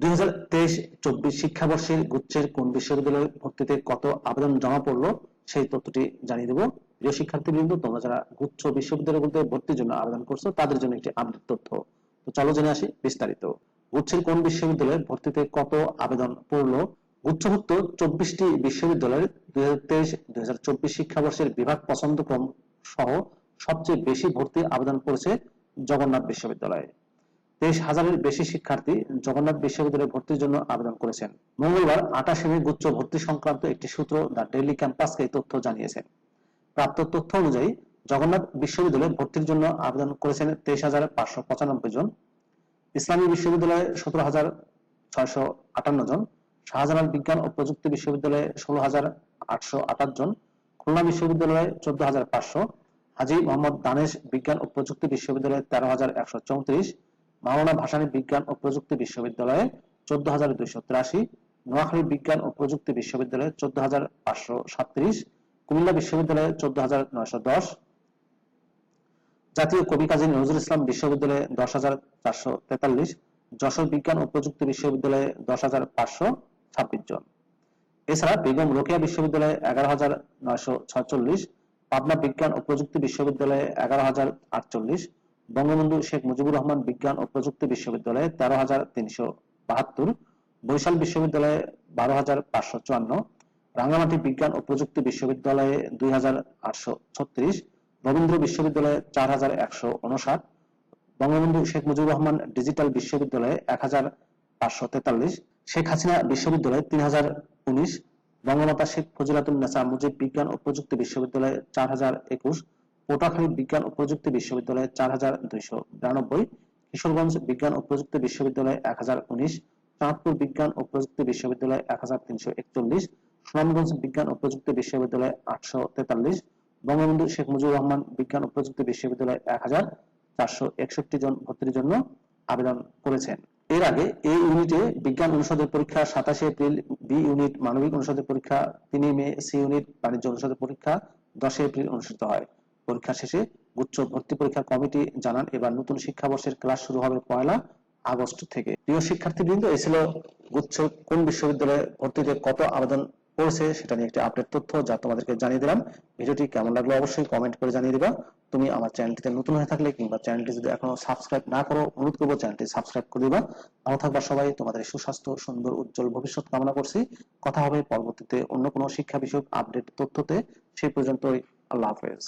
দুই হাজার তেইশ, চব্বিশ শিক্ষাবর্ষের গুচ্ছের কোন বিশ্ববিদ্যালয়ে ভর্তিতে কত আবেদন জমা পড়ল সেই তথ্যটি জানিয়ে দেবো। প্রিয় শিক্ষার্থীবৃন্দ, তোমরা যারা গুচ্ছ বিশ্ববিদ্যালয়গুলোতে ভর্তির জন্য আবেদন করছ, তাদের জন্য একটি আপডেট তথ্য। তো চলো জেনে আসি বিস্তারিত। গুচ্ছের কোন বিশ্ববিদ্যালয়ে ভর্তিতে কত আবেদন পড়ল? গুচ্ছভুক্ত চব্বিশটি বিশ্ববিদ্যালয়ের দুই হাজার তেইশ, দুই হাজার চব্বিশ শিক্ষাবর্ষের বিভাগ পছন্দক্রম সহ সবচেয়ে বেশি ভর্তি আবেদন করেছে জগন্নাথ বিশ্ববিদ্যালয়ে। তেইশ হাজারের বেশি শিক্ষার্থী জগন্নাথ বিশ্ববিদ্যালয়ে ভর্তির জন্য আবেদন করেছেন। মঙ্গলবার আঠাশে মে গুচ্ছ ভর্তি সংক্রান্ত একটি সূত্র দ্য ডেইলি ক্যাম্পাসকে এই তথ্য জানিয়েছেন প্রাপ্ত তথ্য অনুযায়ী, জগন্নাথ বিশ্ববিদ্যালয়ে ভর্তির জন্য আবেদন করেছেন তেইশ হাজার পাঁচশো পঁচানব্বই জন, ইসলামী বিশ্ববিদ্যালয়ে সতেরো হাজার ছয়শো আটান্ন জন, শাহজালাল বিজ্ঞান ও প্রযুক্তি বিশ্ববিদ্যালয়ে ষোলো হাজার আটশো আঠাশ জন, খুলনা বিশ্ববিদ্যালয়ে চোদ্দ হাজার পাঁচশো, হাজি মোহাম্মদ দানেশ বিজ্ঞান ও প্রযুক্তি বিশ্ববিদ্যালয়ে তেরো হাজার একশো চৌত্রিশ মাওলানা ভাসানী বিজ্ঞান ও প্রযুক্তি বিশ্ববিদ্যালয়ে চোদ্দ হাজার দুইশো তিরাশি, নোয়াখালী বিজ্ঞান ও প্রযুক্তি বিশ্ববিদ্যালয়ে চোদ্দ হাজার পাঁচশো সাতত্রিশ, কুমিল্লা বিশ্ববিদ্যালয়ে চোদ্দ হাজার নয়শো দশ, জাতীয় কবি কাজী নজরুল ইসলাম বিশ্ববিদ্যালয়ে দশ হাজার চারশো তেতাল্লিশ, যশোর বিজ্ঞান ও প্রযুক্তি বিশ্ববিদ্যালয়ে দশ হাজার পাঁচশো ছাব্বিশ জন। এছাড়া বেগম রোকেয়া বিশ্ববিদ্যালয়ে এগারো হাজার নয়শো ছয়চল্লিশ, পাবনা বিজ্ঞান ও প্রযুক্তি বিশ্ববিদ্যালয়ে এগারো হাজার আটচল্লিশ বঙ্গবন্ধু শেখ মুজিবুর রহমান বিজ্ঞান ও প্রযুক্তি বিশ্ববিদ্যালয়ে তেরো হাজার তিনশো বাহাত্তর, বরিশাল বিশ্ববিদ্যালয়ে বারো হাজার পাঁচশো চুয়ান্ন, রাঙ্গামাটি বিজ্ঞান ও প্রযুক্তি বিশ্ববিদ্যালয়ে দুই হাজার আটশো ছত্রিশ, রবীন্দ্র বিশ্ববিদ্যালয়ে চার হাজার একশো উনষাট, বঙ্গবন্ধু শেখ মুজিবুর রহমান ডিজিটাল বিশ্ববিদ্যালয়ে এক হাজার পাঁচশো তেতাল্লিশ, শেখ হাসিনা বিশ্ববিদ্যালয়ে তিন হাজার উনিশ, বঙ্গমাতা শেখ ফজিলাতুল নেসা মুজিব বিজ্ঞান ও প্রযুক্তি বিশ্ববিদ্যালয়ে চার হাজার একুশ পটুয়াখালী বিজ্ঞান ও প্রযুক্তি বিশ্ববিদ্যালয়ে চার হাজার দুইশো বিরানব্বই, কিশোরগঞ্জ বিজ্ঞান ও প্রযুক্তি বিশ্ববিদ্যালয়ে এক হাজার উনিশ, চাঁদপুর বিজ্ঞান ও প্রযুক্তি বিশ্ববিদ্যালয়ে এক হাজার তিনশো একচল্লিশ, সুনামগঞ্জ বিজ্ঞান ও প্রযুক্তি বিশ্ববিদ্যালয়ে আটশো তেতাল্লিশ, বঙ্গবন্ধু শেখ মুজিবুর রহমান বিজ্ঞান ও প্রযুক্তি বিশ্ববিদ্যালয়ে এক হাজার চারশো একষট্টি জন ভর্তির জন্য আবেদন করেছেন। এর আগে এই ইউনিটে বিজ্ঞান অনুষদের পরীক্ষা সাতাশে এপ্রিল, বি ইউনিট মানবিক অনুষদের পরীক্ষা, তিন মে সি ইউনিট বাণিজ্য অনুষদের পরীক্ষা দশই এপ্রিল অনুষ্ঠিত হয়। পরীক্ষা শেষে গুচ্ছ ভর্তি পরীক্ষা কমিটি জানান, এবার নতুন শিক্ষাবর্ষের ক্লাস শুরু হবে পয়লা আগস্ট থেকে। প্রিয় শিক্ষার্থীবৃন্দ, এই ছিল গুচ্ছ কোন বিশ্ববিদ্যালয়ে ভর্তিতে কত আবেদন পড়েছে সেটা নিয়ে একটি আপডেট তথ্য যা তোমাদেরকে জানিয়ে দিলাম। ভিডিওটি কেমন লাগল অবশ্যই কমেন্ট করে জানিয়ে দিবা। তুমি আমার চ্যানেলটিতে নতুন হয়ে থাকলে কিংবা চ্যানেলটি যদি এখনও সাবস্ক্রাইব না করো, অনুরোধ করব চ্যানেলটি সাবস্ক্রাইব করে দিবা। ভালো থাকবা সবাই, তোমাদের সুস্বাস্থ্য, সুন্দর, উজ্জ্বল ভবিষ্যৎ কামনা করছি। কথা হবে পরবর্তীতে অন্য কোনো শিক্ষা বিষয়ক আপডেট তথ্যতে। সেই পর্যন্তই, আল্লাহ হাফেজ।